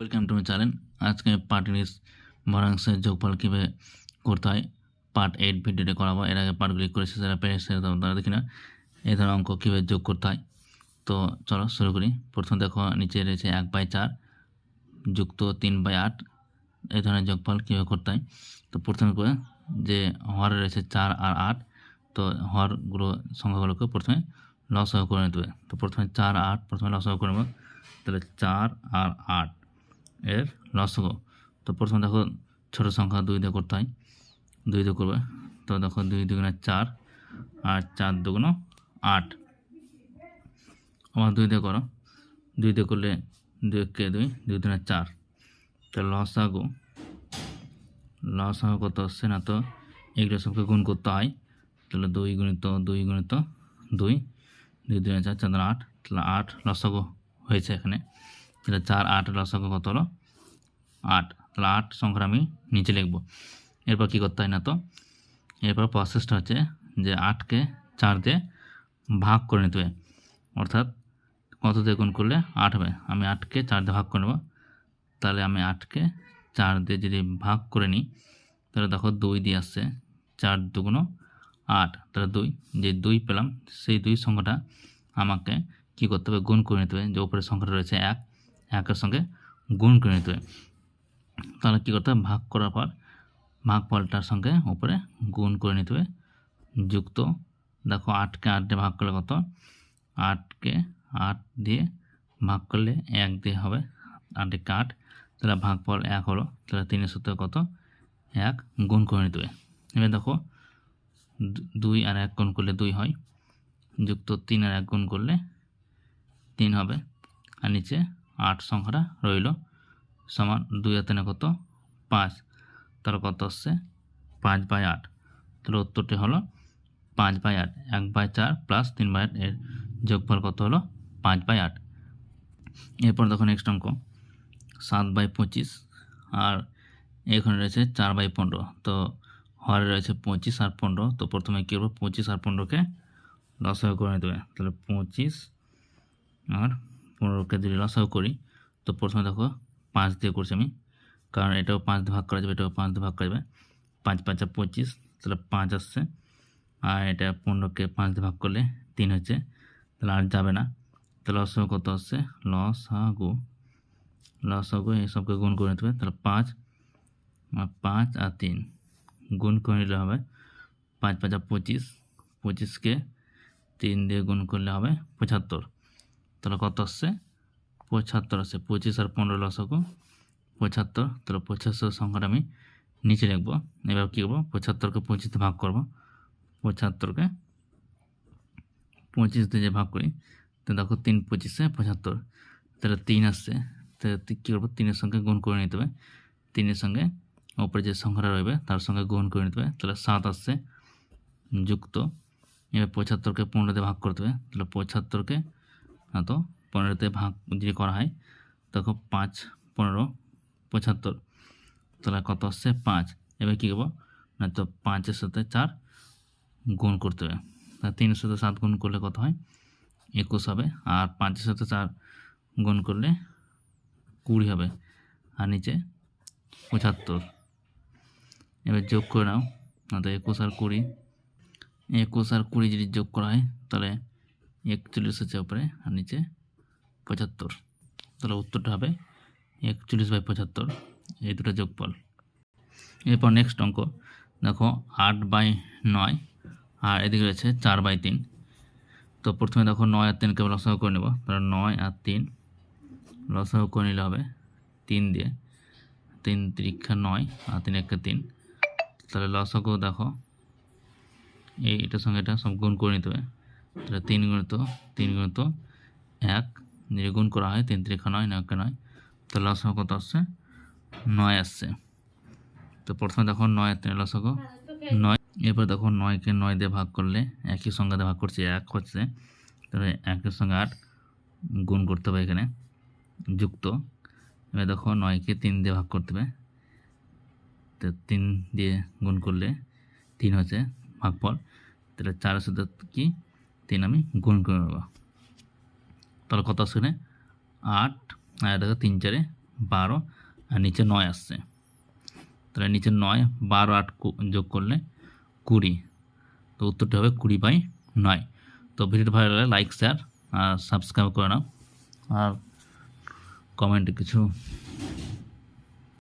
Welcome to my channel আজকে part English ভরাংশের যোগফল কীভাবে করতে হয়? পার্ট এইট ভিডিওতে করাবো। এর আগে পার্টগুলি করেছে, যারা পেরেছে তারা দেখি না এই ধরনের অঙ্ক কীভাবে যোগ করতে হয়? তো চলো শুরু করি। প্রথম দেখো, নিচে রয়েছে এক বাই চার যুক্ত তিন বাই আট। এই ধরনের যোগফল কীভাবে করতে হয়? তো প্রথমে করে যে হরে রয়েছে চার আর আট। তো হরগুলো সংখ্যাগুলোকে প্রথমে লসহ করে নিতে হবে তো প্রথমে চার আট প্রথমে লসহ নেব। তাহলে চার আর আট। এর লসগো তো প্রথমে দেখো ছোটো সংখ্যা দুই দিয়ে করতে হয়। দুই দিয়ে করবে। তো দেখো দুই দুগুণে চার আর চার দুগুণ আট। আমার দুই দিয়ে করো। দুই দিয়ে করলে দুই কে দুই দুই দিনে চার। তো লসাগু লসাগু কত আসছে না তো? এগুলো সবকে গুণ করতে হয়। তাহলে দুই গুণিত দুই গুণিত দুই। দুই দুই চার চার দুগুণে আট। তাহলে আট লসাগু হয়েছে এখানে। তাহলে চার আট লসাগু কত হলো? আট। তাহলে আট সংখ্যা আমি নিচে লিখব। এরপর কী করতে হয় না তো? এরপর প্রসেসটা হচ্ছে যে আটকে চার দিয়ে ভাগ করে নিতে হবে। অর্থাৎ কত দিয়ে গুণ করলে আট হবে? আমি আটকে চার দিয়ে ভাগ করে নেব। তাহলে আমি আটকে চার দিয়ে যদি ভাগ করে নিই, তাহলে দেখো দুই দিয়ে আসছে চার দুগুণ আট। তাহলে দুই, যে দুই পেলাম, সেই দুই সংখ্যাটা আমাকে কী করতে হবে? গুণ করে নিতে হবে। যে উপরের সংখ্যাটা রয়েছে এক একের সঙ্গে গুণ করে নিতে হবে তাহলে কী করতে হবে? ভাগ করার পর ভাগ ফলটার সঙ্গে উপরে গুণ করে নিতে হবে। যুক্ত, দেখো আটকে আট দিয়ে ভাগ করলে কত? আটকে আট দিয়ে ভাগ করলে এক দিয়ে হবে। আটে আট তাহলে ভাগ ফল এক হলো, তাহলে তিনের সূত্রে কত? এক, গুণ করে নিতে হবে। এবার দেখো দুই আর এক গুণ করলে দুই হয়। যুক্ত তিন আর এক গুণ করলে তিন হবে। আর নিচে আট সংখ্যাটা রইল। সমান দুই আর তিনে কত? পাঁচ। তাহলে কত আসছে? পাঁচ বাই আট। তাহলে উত্তরটি হলো পাঁচ বাই আট। এক বাই চার প্লাস তিন বাই আট এর যোগফল কত হলো? পাঁচ বাই আট। এরপর দেখো নেক্সট অঙ্ক। সাত বাই পঁচিশ আর এখানে রয়েছে চার বাই পনেরো। তো হরে রয়েছে পঁচিশ আর পনেরো। তো প্রথমে কী করব? পঁচিশ আর পনেরোকে লসাগু করে হবে তাহলে পঁচিশ আর পনেরোকে যদি লসাগু করি। তো প্রথমে দেখো পাঁচ দিয়ে করছি আমি। কারণ এটাও পাঁচ দিয়ে ভাগ করা যাবে, এটাও পাঁচ দিয়ে ভাগ করা যাবে। পাঁচ, পাঁচা পঁচিশ, তাহলে পাঁচ আসছে। আর এটা পনেরোকে পাঁচ দিয়ে ভাগ করলে তিন হচ্ছে। তাহলে আর যাবে না। তাহলে লসাগু কত আসছে? লসাগু লসাগু এইসবকে গুণ করে নিতে হবে। তাহলে পাঁচ, আর পাঁচ, আর তিন। গুণ করে নিলে হবে পাঁচ, পাঁচা পঁচিশ। পঁচিশকে তিন দিয়ে গুণ করলে হবে পঁচাত্তর। তাহলে কত আসছে? পঁচাত্তর আসছে। পঁচিশ আর পনেরো লসকু পঁচাত্তর, তাহলে পঁচাত্তর সংখ্যাটা আমি নিচে লিখব। এবার কী করব? পঁচাত্তরকে পঁচিশে ভাগ করব। পঁচাত্তরকে পঁচিশ দিয়ে ভাগ করি, তো দেখো তিন পঁচিশে পঁচাত্তর। তাহলে তিন আসছে। তাহলে কী করব? তিনের সঙ্গে গুণ করে নিতে হবে। তিনের সঙ্গে ওপরে যে সংখ্যাটা রইবে, তার সঙ্গে গুণ করে নিতে হবে। তাহলে সাত আসছে। যুক্ত। এবার পঁচাত্তরকে পনেরোতে ভাগ করতে হবে। তাহলে পঁচাত্তরকে তো? পনেরোতে ভাগ যদি করা হয় তখন পাঁচ, পনেরো, পঁচাত্তর। তাহলে কত আসছে পাঁচ। এবার কী করব? না তো পাঁচের সাথে চার গুণ করতে হবে। তা তিনের সাথে সাত গুণ করলে কত হয়? একুশ হবে। আর পাঁচের সাথে চার গুণ করলে কুড়ি হবে। আর নিচে পঁচাত্তর। এবার যোগ করে নাও। না তো একুশ আর কুড়ি। একুশ আর কুড়ি যদি যোগ করা হয়, তাহলে একচল্লিশ হচ্ছে ওপরে আর নিচে পঁচাত্তর। তাহলে উত্তরটা হবে একচল্লিশ বাই পঁচাত্তর, এই দুটো যোগফল। এরপর নেক্সট অঙ্ক, দেখো আট বাই নয় আর এদিকে রয়েছে চার বাই তিন। তো প্রথমে দেখো নয় আর তিনকে লসাগু করে নেব। তাহলে নয় আর তিন লসাগু করে নিলে হবে তিন দিয়ে। তিন তিরিক্ষা নয় আর তিন একটা তিন। তাহলে লসাগু দেখো, এই এটার সঙ্গে এটা সব গুণ করে নিতে হবে। তাহলে তিন গুণিত তিন গুণিত এক যদি গুণ করা হয়, তিন তিরিক্ষা নয় নয়কে নয়। তো লসাগু কত আসছে? নয় আসছে। তো প্রথমে দেখো নয়, তিন লসাগু নয়। এরপর দেখো নয়কে নয় দিয়ে ভাগ করলে একই সংখ্যা ভাগ করছে, এক হচ্ছে। তাহলে একের সঙ্গে আট গুণ করতে হবে এখানে, যুক্ত। এবার দেখো নয়কে তিন দিয়ে ভাগ করতে হবে। তো তিন দিয়ে গুণ করলে তিন হচ্ছে ভাগফল। তাহলে চারের সাথে কি? তিন আমি গুণ করে নেব। তাহলে কত আসছে আট আর দেখো তিন চারে বারো, আর নিচে নয় আসছে। তাহলে নিচে নয়, বারো, আট যোগ করলে কুড়ি। তো উত্তরটি হবে কুড়ি বাই নয়। তো ভিডিওটি ভালো লাগলে লাইক শেয়ার আর সাবস্ক্রাইব করে নাও। আর কমেন্টে কিছু